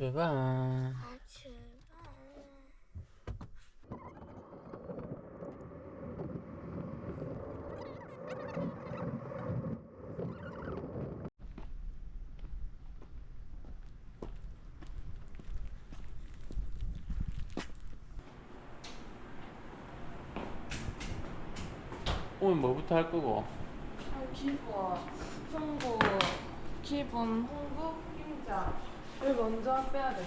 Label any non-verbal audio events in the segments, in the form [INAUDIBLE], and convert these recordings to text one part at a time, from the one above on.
출발. 아, 출발. 오늘 뭐부터 할 거고? 기본, 송구, 기본, 홍구, 흰자 를 먼저 빼야 돼.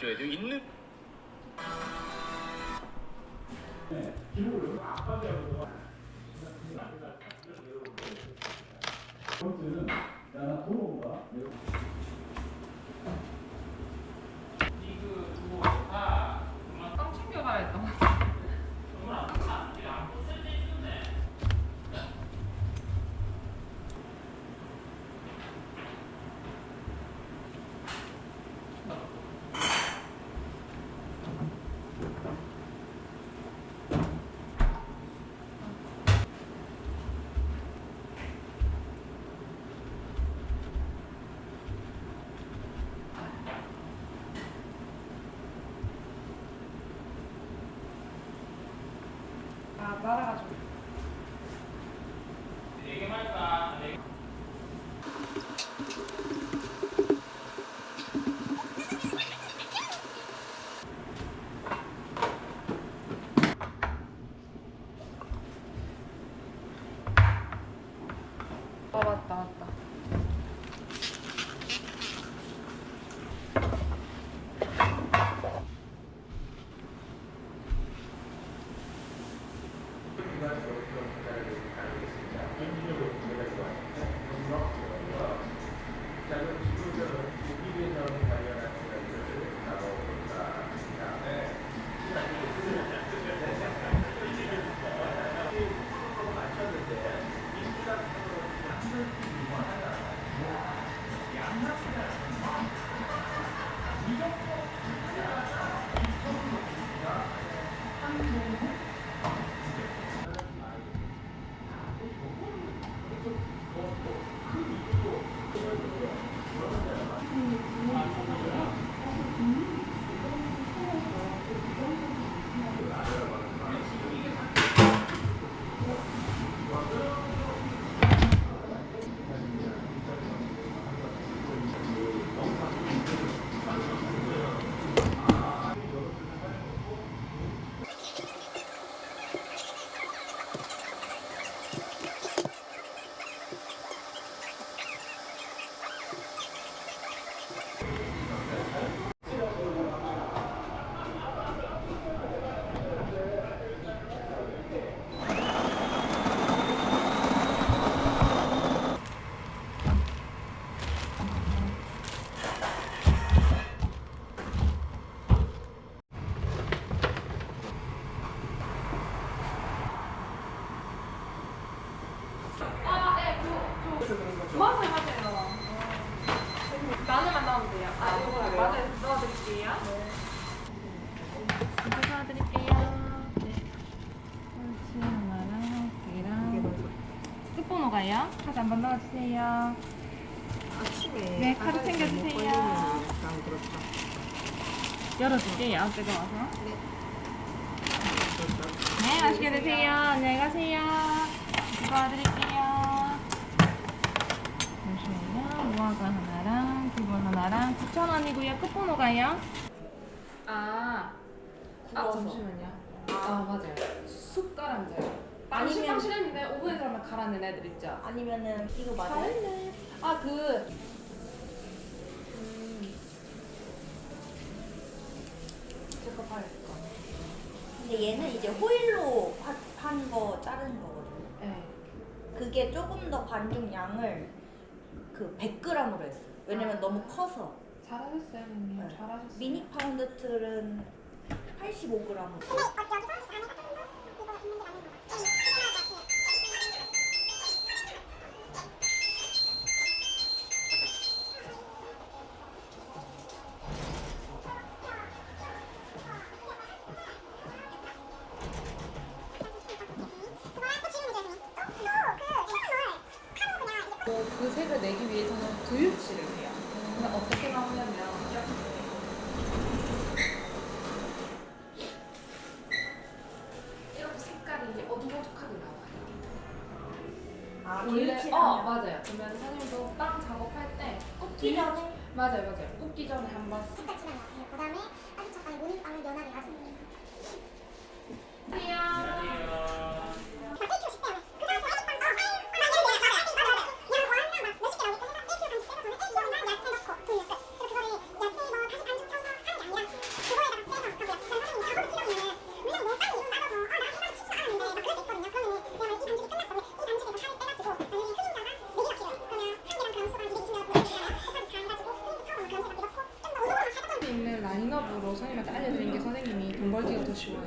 죄도 있는? 빵 챙겨가야겠다. 아, 날아가지고. 아, 맞다, 맞다. 아, 네, 그, 저, 맞아요, 맞아요. 마늘만 넣으면 돼요. 아, 이거 마늘 넣어드릴게요. 이렇게 도와드릴게요. 네. 옳지, 하나랑 여기랑 끝번호가요? 카드 한번 넣어주세요. 아침에 네, 카드 바다에서 챙겨주세요. 못 걸리는 약간 그렇죠. 열어줄게요. 뜨거워서. 그렇죠. 네, 맛있게 드세요. 안녕히 가세요. 도와드릴게요. 잠시만요. 무화과 하나랑 기본 하나랑 9,000원이고요. 끝번호가요? 아, 아 잠시만요. 아 맞아요. 숟가락자요. 아니면 아니면- 실했는데 오븐에서 하면 가라앉는 애들 있죠. 아니면은 이거 맞아요? 잘했네. 아 그. 제거. 근데 얘는 이제 호일로 한 거 자른 거거든요. 네. 그게 조금 더 반죽 양을 그 100g으로 했어요. 왜냐면 아. 너무 커서. 잘하셨어요, 형님. 네. 잘하셨어요. 미니 파운드 틀은 85g. 구유치를 원래 어 하면 맞아요. 그러면 사장님도 빵 작업할 때 굽기 전에 맞아요 맞아요. 굽기 전에 한번 색깔 칠한 것 같아요. 그 다음에 아주 적당히 모닝빵을 연하게 가지고 안녕. 케이크를 식대요. 그 다음에 아이스빵 어, 아이, 아, 예를 들어, 맞아, 맞아, 맞아. 그냥 뭐 하나 막 몇십 개 나오니까 해서 1kg 반 떼서 저는 1kg만 야채 넣고 돌려 끝. 그리고 그거를 야채 뭐 다시 반죽 쳐서 하는 게 아니라 그거에다가 떼서 하고요. 그래서 선생님이 작업을 치러보면은 물론 뭐 빵이 이거 나가서 어, 나 이거를 치지도 않았는데 막 그럴 때 있거든요. 그러면은 내가 이 반죽이 끝났어. 이 반죽에서 살을 빼가지고 만약에 흘린다가 4개가 필요해. 그러면 한 개랑 그랑 수가 220ml 보내주잖아요. 곱하기 4 해가지고 흘린 타고 막 그런 색깔 넣고 좀더 오징어만 살짝 있는 라인업으로 선생님한테 알려드린 게 선생님이 돈 벌기가 더 쉬워요.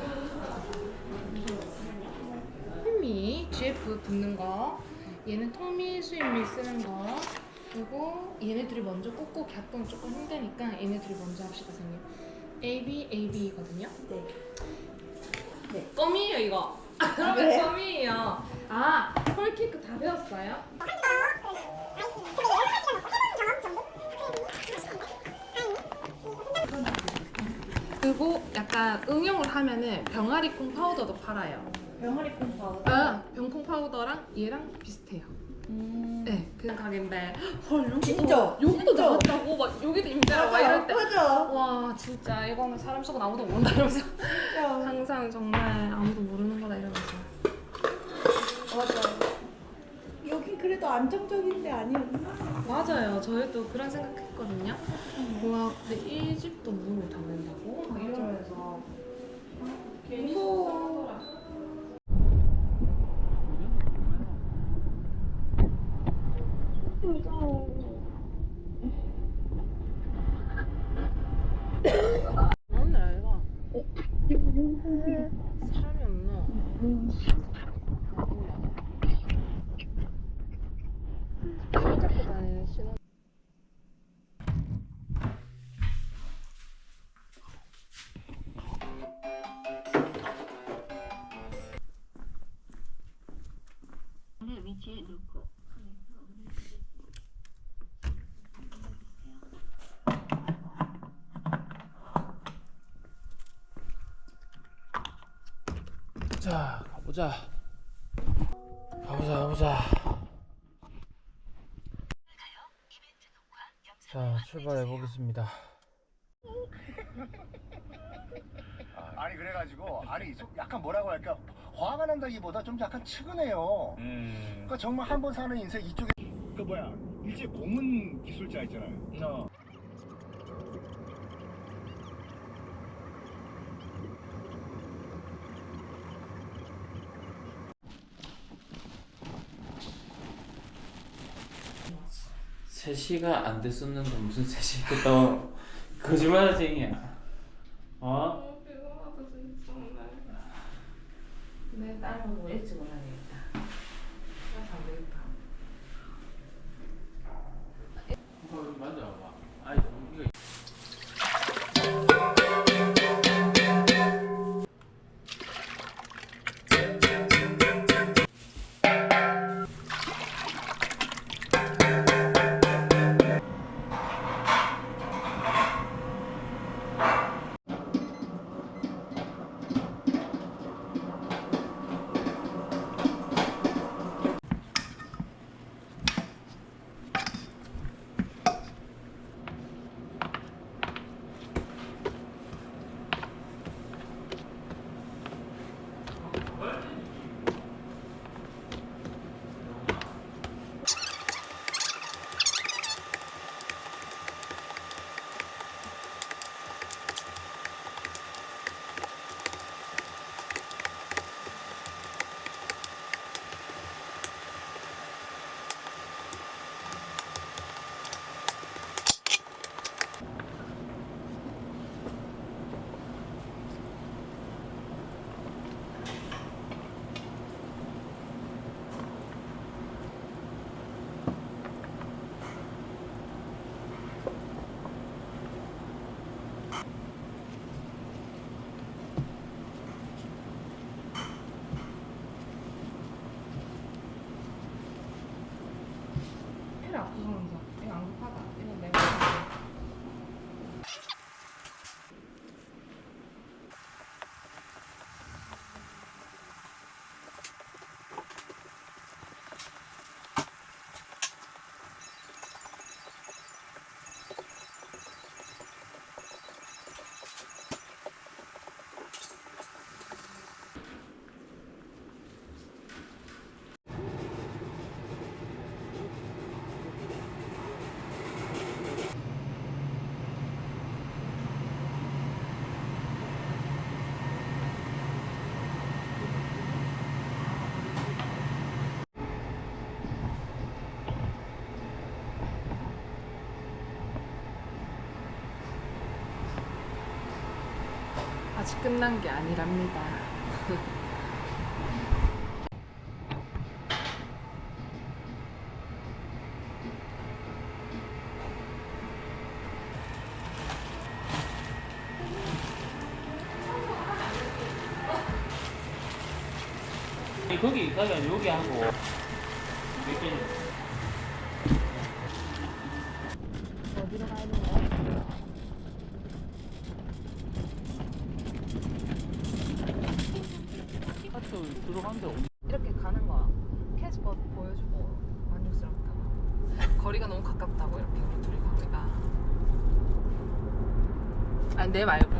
수임미 붙는 거, 얘는 통밀 수임미 쓰는 거, 그리고 얘네들이 먼저 꾹꾹 갸끔 조금 힘드니까 얘네들이 먼저 합시다 선생님. AB, AB거든요. 네. 네. 껌이에요 이거. 그러면 그래요? 껌이에요. 아, 헐케이크 다 배웠어요? 그리고 약간 응용을 하면은 병아리콩 파우더도 팔아요. 병아리 콩 파우더. 아, 병콩 파우더랑 얘랑 비슷해요. 음. 네, 그 가게인데 헐 여기도 진짜? 여기도 진짜? 나왔다고 막 여기도 임대라고 막 이럴 때. 맞아. 와 진짜 이거는 사람 속은 아무도 모른다 이러면서. 항상 정말 아무도 모르는 거다 이러면서 맞아. 여기 그래도 안정적인데 아니었나? 맞아요 저희도 그런 생각했거든요 와 근데 이 집도 문을 닫는다고? 막 이러면서 아, 괜히 무서워. 속상하더라. 오늘 알바 사람이 없나? 손 잡고 다니는 신호 자 가보자. 가보자 가보자. 자 출발해 보겠습니다. 아니 그래가지고 아니 좀 약간 뭐라고 할까? 화가 난다기보다 좀 약간 측은해요. 그러니까 정말 한 번 사는 인생 이쪽에 그 뭐야? 일제 고문 기술자 있잖아요. 세시가 안 됐었는데 무슨 3시가 또 [LAUGHS] 거짓말쟁이야. 어? 피곤하다 진짜. 오늘 내 딸은 뭐 일찍 올라야 끝난 게 아니랍니다. 거기 가면 여기 하고 이렇게 어디로 가야 되나요? 하트 들어간데 이렇게 가는 거야. 캐스퍼 보여주고 만족스럽다. 거리가 너무 가깝다고 이렇게 우리 둘이 가기가. 아니 내 말고